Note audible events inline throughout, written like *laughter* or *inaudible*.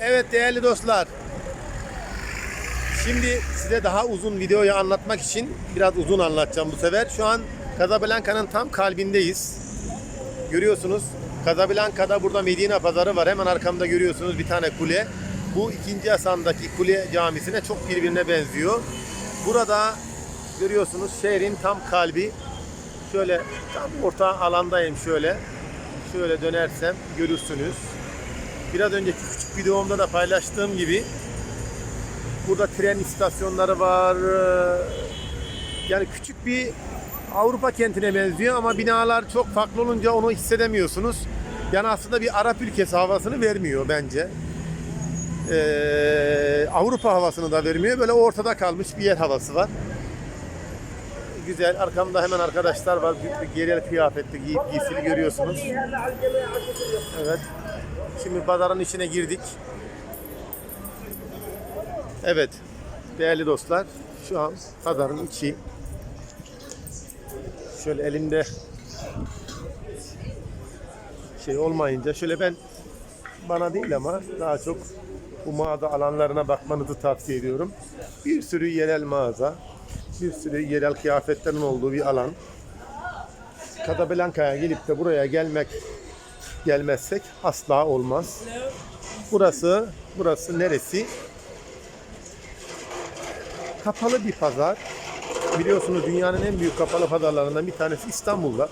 Evet değerli dostlar. Şimdi size daha uzun videoyu anlatmak için biraz uzun anlatacağım bu sefer. Şu an Casablanca'nın tam kalbindeyiz. Görüyorsunuz Casablanca'da burada Medine pazarı var. Hemen arkamda görüyorsunuz bir tane kule. Bu ikinci Hasan'daki kule camisine çok birbirine benziyor. Burada görüyorsunuz şehrin tam kalbi. Şöyle tam orta alandayım şöyle. Şöyle dönersem görürsünüz. Biraz önceki küçük videomda da paylaştığım gibi burada tren istasyonları var. Ee, Yani küçük bir Avrupa kentine benziyor ama binalar çok farklı olunca onu hissedemiyorsunuz. Yani aslında bir Arap ülkesi havasını vermiyor bence. Ee, Avrupa havasını da vermiyor. Böyle ortada kalmış bir yer havası var. Güzel. Arkamda hemen arkadaşlar var. Yerel kıyafetli giyip giysili görüyorsunuz. Evet. Şimdi pazarın içine girdik. Evet. Değerli dostlar. Şu an pazarın içi. Şöyle elimde şey olmayınca şöyle ben bana değil ama daha çok bu mağaza alanlarına bakmanızı tavsiye ediyorum. Bir sürü yerel mağaza, bir sürü yerel kıyafetlerin olduğu bir alan. Casablanca'ya gelip de buraya gelmek gelmezsek asla olmaz. Burası, burası neresi? Kapalı bir pazar. Biliyorsunuz dünyanın en büyük kapalı pazarlarından bir tanesi İstanbul'da.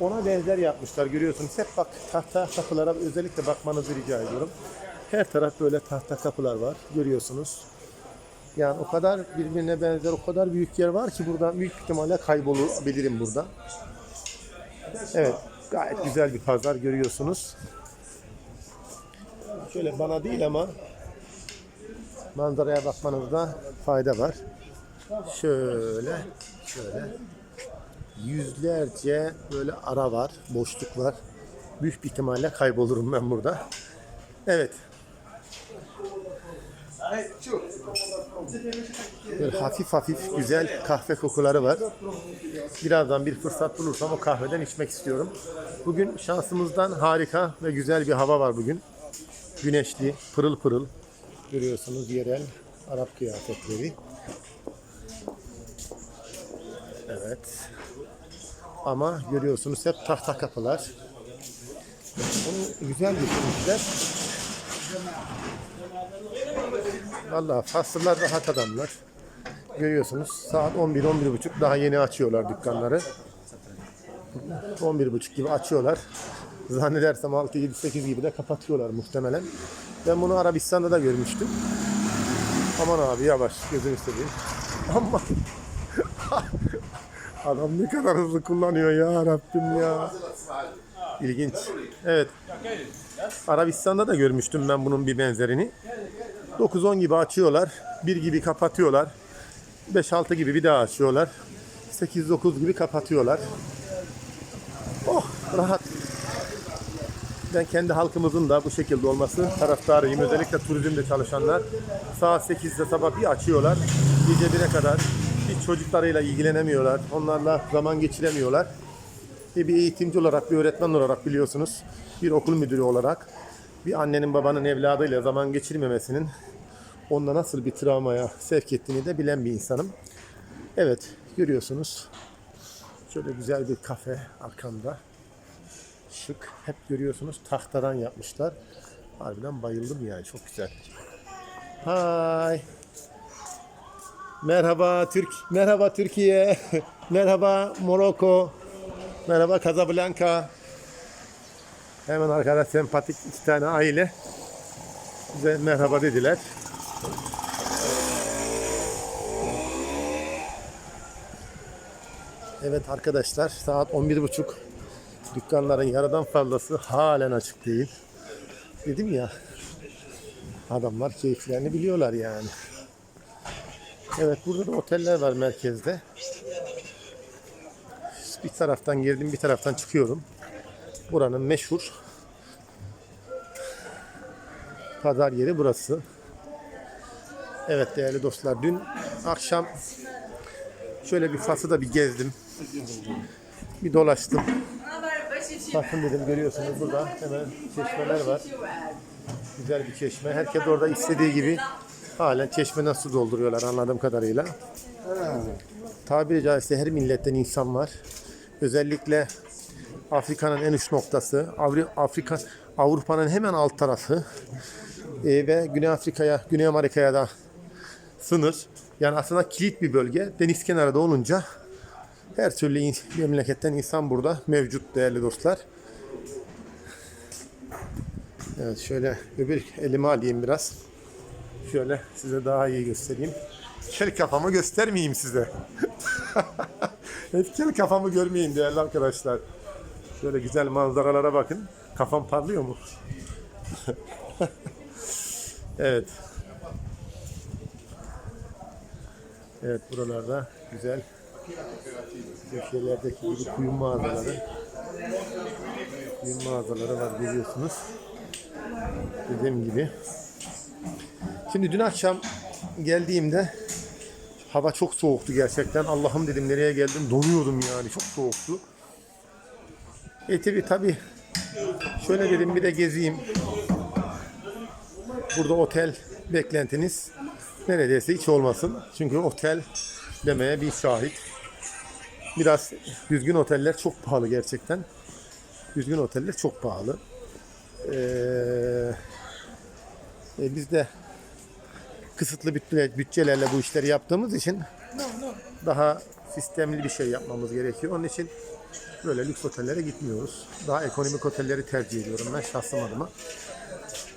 Ona benzer yapmışlar görüyorsunuz. Hep bak tahta kapılara özellikle bakmanızı rica ediyorum. Her taraf böyle tahta kapılar var görüyorsunuz. Yani o kadar birbirine benzer o kadar büyük yer var ki burada büyük ihtimalle kaybolabilirim burada. Evet gayet güzel bir pazar görüyorsunuz. Şöyle bana değil ama manzaraya bakmanızda fayda var. Şöyle, şöyle. Yüzlerce böyle ara var, boşluk var. Büyük bir ihtimalle kaybolurum ben burada. Evet. Böyle hafif hafif güzel kahve kokuları var. Birazdan bir fırsat bulursam o kahveden içmek istiyorum. Bugün şansımızdan harika ve güzel bir hava var bugün. Güneşli, pırıl pırıl. Görüyorsunuz yerel Arap kıyafetleri. Evet. Ama görüyorsunuz hep tahta kapılar. Onu güzel düşünmüşler. Vallahi Faslılar rahat adamlar. Görüyorsunuz saat 11-11.30 daha yeni açıyorlar dükkanları. 11.30 gibi açıyorlar. Zannedersem 6-7-8 gibi de kapatıyorlar muhtemelen. Ben bunu Arabistan'da da görmüştüm. Aman abi yavaş gözünü seveyim. Ama *laughs* adam ne kadar hızlı kullanıyor ya Rabbim ya. İlginç. Evet. Arabistan'da da görmüştüm ben bunun bir benzerini. 9-10 gibi açıyorlar. 1 gibi kapatıyorlar. 5-6 gibi bir daha açıyorlar. 8-9 gibi kapatıyorlar. Oh rahat. Ben kendi halkımızın da bu şekilde olması taraftarıyım. Özellikle turizmde çalışanlar saat 8'de sabah bir açıyorlar. Gece 1'e kadar hiç çocuklarıyla ilgilenemiyorlar. Onlarla zaman geçiremiyorlar. E bir eğitimci olarak, bir öğretmen olarak biliyorsunuz, bir okul müdürü olarak bir annenin babanın evladıyla zaman geçirmemesinin onda nasıl bir travmaya sevk ettiğini de bilen bir insanım. Evet, görüyorsunuz. Şöyle güzel bir kafe arkamda. Şık. Hep görüyorsunuz tahtadan yapmışlar. Harbiden bayıldım yani. Çok güzel. Hay. Merhaba Türk. Merhaba Türkiye. *laughs* Merhaba Morocco. Merhaba Casablanca. Hemen arkada sempatik iki tane aile bize merhaba dediler. Evet arkadaşlar saat 11.30 dükkanların yarıdan fazlası halen açık değil. Dedim ya adamlar keyiflerini biliyorlar yani. Evet burada da oteller var merkezde. Bir taraftan girdim bir taraftan çıkıyorum. Buranın meşhur pazar yeri burası. Evet değerli dostlar dün akşam şöyle bir Fas'ı da bir gezdim. Bir dolaştım. Bakın dedim görüyorsunuz burada hemen çeşmeler var. Güzel bir çeşme. Herkes orada istediği gibi halen çeşmeden su dolduruyorlar anladığım kadarıyla. Tabiri caizse her milletten insan var. Özellikle Afrika'nın en uç noktası, Afrika Avrupa'nın hemen alt tarafı Ee, ve Güney Afrika'ya, Güney Amerika'ya da sınır. Yani aslında kilit bir bölge. Deniz kenarı da olunca her türlü in- memleketten insan burada mevcut değerli dostlar. Evet şöyle öbür elime alayım biraz. Şöyle size daha iyi göstereyim. Kel kafamı göstermeyeyim size. *laughs* Hep kel kafamı görmeyin değerli arkadaşlar. Şöyle güzel manzaralara bakın. Kafam parlıyor mu? *laughs* evet. Evet buralarda güzel köşelerdeki gibi kuyum mağazaları kuyum mağazaları var görüyorsunuz. Dediğim gibi. Şimdi dün akşam geldiğimde hava çok soğuktu gerçekten. Allah'ım dedim nereye geldim donuyordum yani çok soğuktu. E tabi tabi şöyle dedim bir de gezeyim. Burada otel beklentiniz neredeyse hiç olmasın. Çünkü otel demeye bir şahit. Biraz düzgün oteller çok pahalı gerçekten. Düzgün oteller çok pahalı. Ee, e, biz de kısıtlı bütçe- bütçelerle bu işleri yaptığımız için daha sistemli bir şey yapmamız gerekiyor. Onun için böyle lüks otellere gitmiyoruz. Daha ekonomik otelleri tercih ediyorum ben şahsım adıma.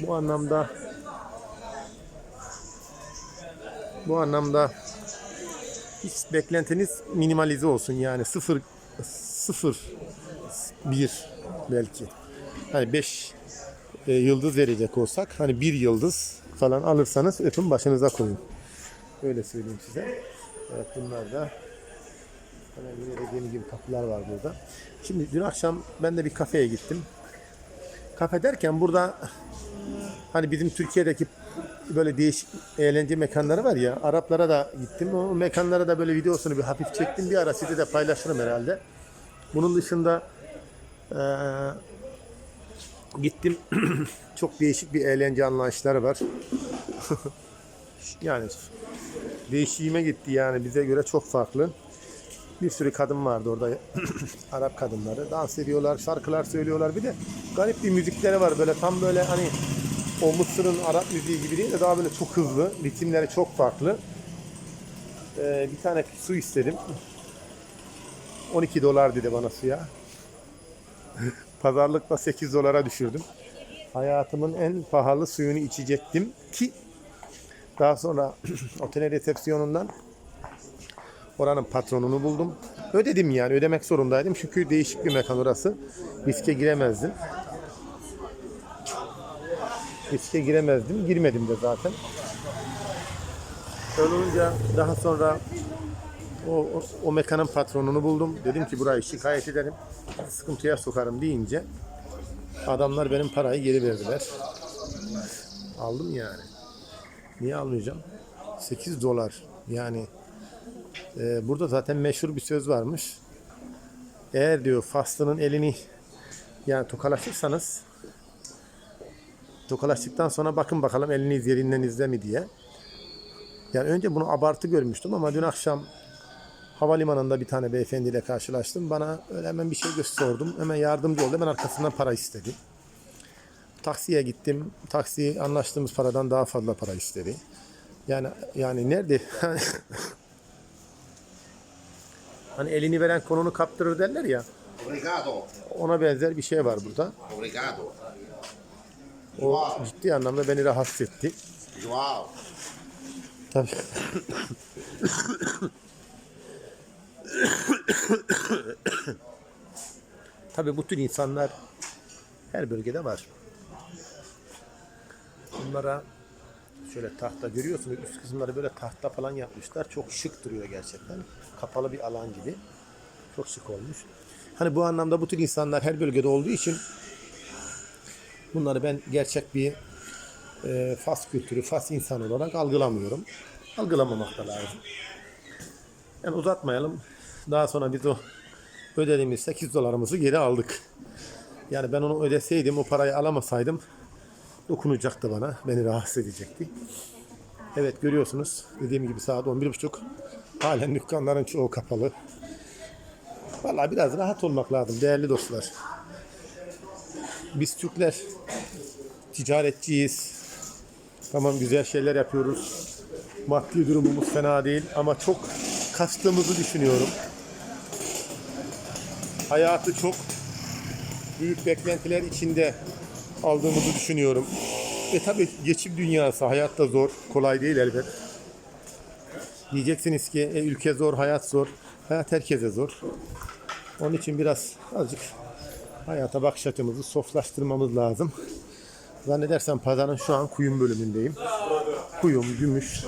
Bu anlamda bu anlamda hiç beklentiniz minimalize olsun yani sıfır sıfır bir belki. Hani 5 yıldız verecek olsak hani bir yıldız falan alırsanız öpün başınıza koyun. Öyle söyleyeyim size. Evet bunlar da hemen yine dediğim gibi kapılar var burada. Şimdi dün akşam ben de bir kafeye gittim. Kafe derken burada hani bizim Türkiye'deki böyle değişik eğlence mekanları var ya Araplara da gittim. O mekanlara da böyle videosunu bir hafif çektim. Bir ara size de paylaşırım herhalde. Bunun dışında eee gittim. *clears throat* Çok değişik bir eğlence anlayışları var. *laughs* yani değişiğime gitti yani bize göre çok farklı. Bir sürü kadın vardı orada. *clears throat* Arap kadınları. Dans ediyorlar, şarkılar söylüyorlar. Bir de garip bir müzikleri var böyle tam böyle hani o Mısır'ın Arap müziği gibi değil de daha böyle çok hızlı. Ritimleri çok farklı. Ee, bir tane su istedim. 12 dolar dedi bana suya. *laughs* Pazarlıkla 8 dolara düşürdüm. Hayatımın en pahalı suyunu içecektim ki daha sonra *clears throat* otelin resepsiyonundan oranın patronunu buldum. Ödedim yani ödemek zorundaydım çünkü değişik bir mekan orası. Riske giremezdim. Riske giremezdim. Girmedim de zaten. Öyle olunca daha sonra o, o, mekanın patronunu buldum. Dedim ki burayı şikayet ederim. Sıkıntıya sokarım deyince adamlar benim parayı geri verdiler. Aldım yani. Niye almayacağım? 8 dolar. Yani e, burada zaten meşhur bir söz varmış. Eğer diyor faslının elini yani tokalaşırsanız tokalaştıktan sonra bakın bakalım eliniz yerinden izle mi diye. Yani önce bunu abartı görmüştüm ama dün akşam havalimanında bir tane beyefendiyle karşılaştım. Bana öyle hemen bir şey gösterdum. Hemen yardımcı oldu. Hemen arkasından para istedi. Taksiye gittim. Taksi anlaştığımız paradan daha fazla para istedi. Yani yani nerede? *laughs* hani elini veren konunu kaptırır derler ya. Obrigado. Ona benzer bir şey var burada. Obrigado. O ciddi anlamda beni rahatsız etti. João. Tabii. *coughs* Tabii bu tür insanlar her bölgede var. Bunlara şöyle tahta görüyorsunuz üst kısımları böyle tahta falan yapmışlar. Çok şık duruyor gerçekten. Kapalı bir alan gibi. Çok şık olmuş. Hani bu anlamda bu tür insanlar her bölgede olduğu için bunları ben gerçek bir e, Fas kültürü, Fas insan olarak algılamıyorum. Algılamamak da lazım. Yani uzatmayalım. Daha sonra biz o ödediğimiz 8 dolarımızı geri aldık. Yani ben onu ödeseydim, o parayı alamasaydım dokunacaktı bana. Beni rahatsız edecekti. Evet görüyorsunuz. Dediğim gibi saat 11.30. Halen dükkanların çoğu kapalı. Vallahi biraz rahat olmak lazım değerli dostlar. Biz Türkler ticaretçiyiz. Tamam güzel şeyler yapıyoruz. Maddi durumumuz fena değil ama çok kastığımızı düşünüyorum. Hayatı çok büyük beklentiler içinde aldığımızı düşünüyorum. E tabi geçim dünyası hayatta zor, kolay değil elbet. Diyeceksiniz ki e, ülke zor, hayat zor. Hayat herkese zor. Onun için biraz azıcık hayata bakış açımızı soflaştırmamız lazım. Zannedersem pazarın şu an kuyum bölümündeyim. Kuyum, gümüş.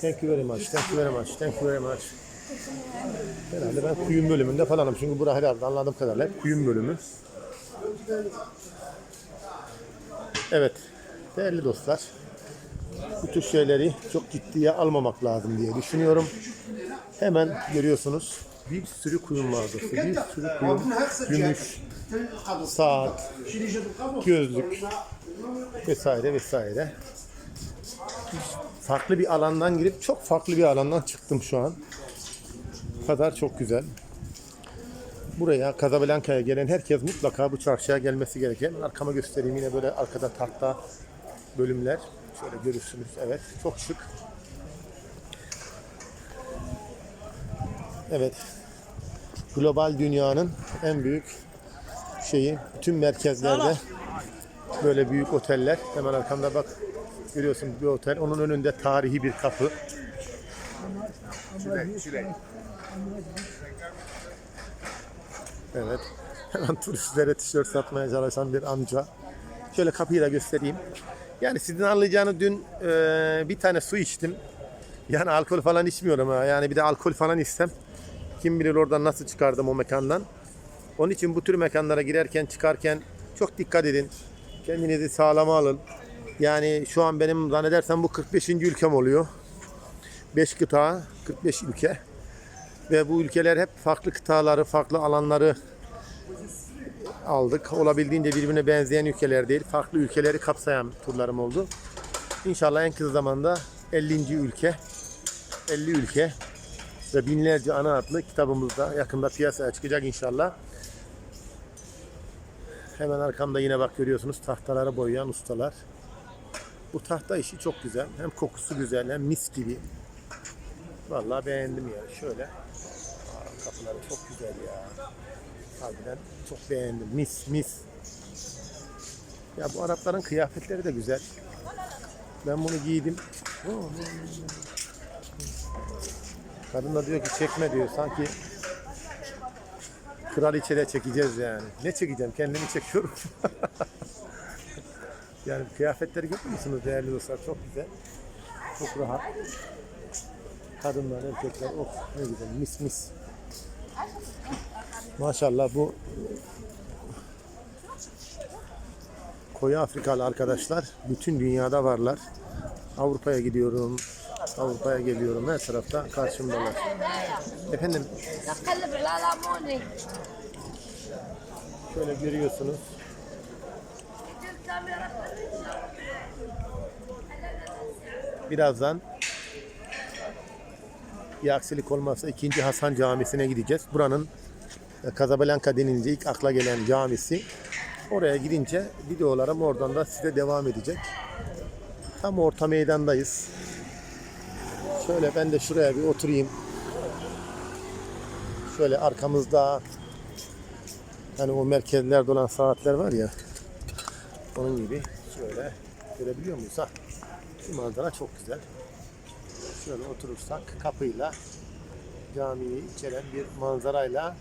Thank you very much, thank you very much, thank you very much. Herhalde ben kuyum bölümünde falanım. Çünkü bura herhalde anladığım kadarıyla hep kuyum bölümü. Evet, değerli dostlar. Bu tür şeyleri çok ciddiye almamak lazım diye düşünüyorum. Hemen görüyorsunuz bir sürü kuyum mağazası, bir sürü kuyum, gümüş, saat, gözlük vesaire vesaire. Farklı bir alandan girip çok farklı bir alandan çıktım şu an. Pazar çok güzel. Buraya Casablanca'ya gelen herkes mutlaka bu çarşıya gelmesi gereken. Arkama göstereyim yine böyle arkada tahta bölümler. Şöyle görürsünüz. Evet çok şık. Evet. Global dünyanın en büyük şeyi tüm merkezlerde böyle büyük oteller. Hemen arkamda bak görüyorsun bir otel. Onun önünde tarihi bir kapı. Evet. *laughs* Hemen turistlere tişört satmaya çalışan bir amca. Şöyle kapıyı da göstereyim. Yani sizin anlayacağınız dün e, bir tane su içtim. Yani alkol falan içmiyorum ha. Yani bir de alkol falan istem. Kim bilir oradan nasıl çıkardım o mekandan. Onun için bu tür mekanlara girerken çıkarken çok dikkat edin. Kendinizi sağlama alın. Yani şu an benim zannedersem bu 45. ülkem oluyor. 5 kıta, 45 ülke. Ve bu ülkeler hep farklı kıtaları, farklı alanları aldık. Olabildiğince birbirine benzeyen ülkeler değil, farklı ülkeleri kapsayan turlarım oldu. İnşallah en kısa zamanda 50. ülke, 50 ülke ve binlerce ana adlı kitabımızda yakında piyasaya çıkacak inşallah. Hemen arkamda yine bak görüyorsunuz tahtaları boyayan ustalar. Bu tahta işi çok güzel. Hem kokusu güzel hem mis gibi. Vallahi beğendim ya. Şöyle. Aa, kapıları çok güzel ya. Harbiden çok beğendim. Mis mis. Ya bu Arapların kıyafetleri de güzel. Ben bunu giydim. Kadın da diyor ki çekme diyor. Sanki kraliçede çekeceğiz yani. Ne çekeceğim? Kendimi çekiyorum. *laughs* yani kıyafetleri görüyor musunuz değerli dostlar? Çok güzel. Çok rahat. Kadınlar, erkekler, oh ne güzel mis mis. Maşallah bu koyu Afrikalı arkadaşlar bütün dünyada varlar. Avrupa'ya gidiyorum, Avrupa'ya geliyorum. Her tarafta karşımdalar. Efendim. Şöyle görüyorsunuz. Birazdan bir aksilik olmazsa 2. Hasan Camisi'ne gideceğiz. Buranın e, Casablanca denince ilk akla gelen camisi. Oraya gidince videolarım oradan da size devam edecek. Tam orta meydandayız. Şöyle ben de şuraya bir oturayım. Şöyle arkamızda hani o merkezlerde olan saatler var ya. Onun gibi şöyle görebiliyor muyuz? Ha? Şu manzara çok güzel. Şöyle oturursak kapıyla camiyi içeren bir manzarayla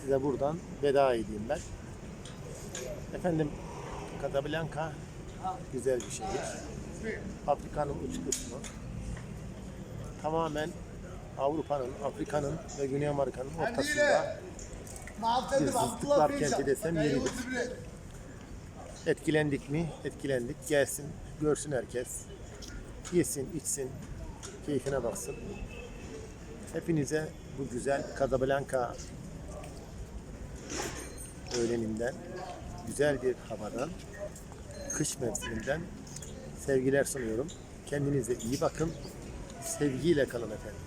size buradan veda edeyim ben. Efendim Casablanca güzel bir şehir. Afrika'nın uç kısmı. Tamamen Avrupa'nın, Afrika'nın ve Güney Amerika'nın ortasında bir zıtlıklar kenti desem yeridir. Etkilendik mi? Etkilendik. Gelsin, görsün herkes. Yesin, içsin, keyfine baksın. Hepinize bu güzel Casablanca öğleninden, güzel bir havadan kış mevsiminden sevgiler sunuyorum. Kendinize iyi bakın. Sevgiyle kalın efendim.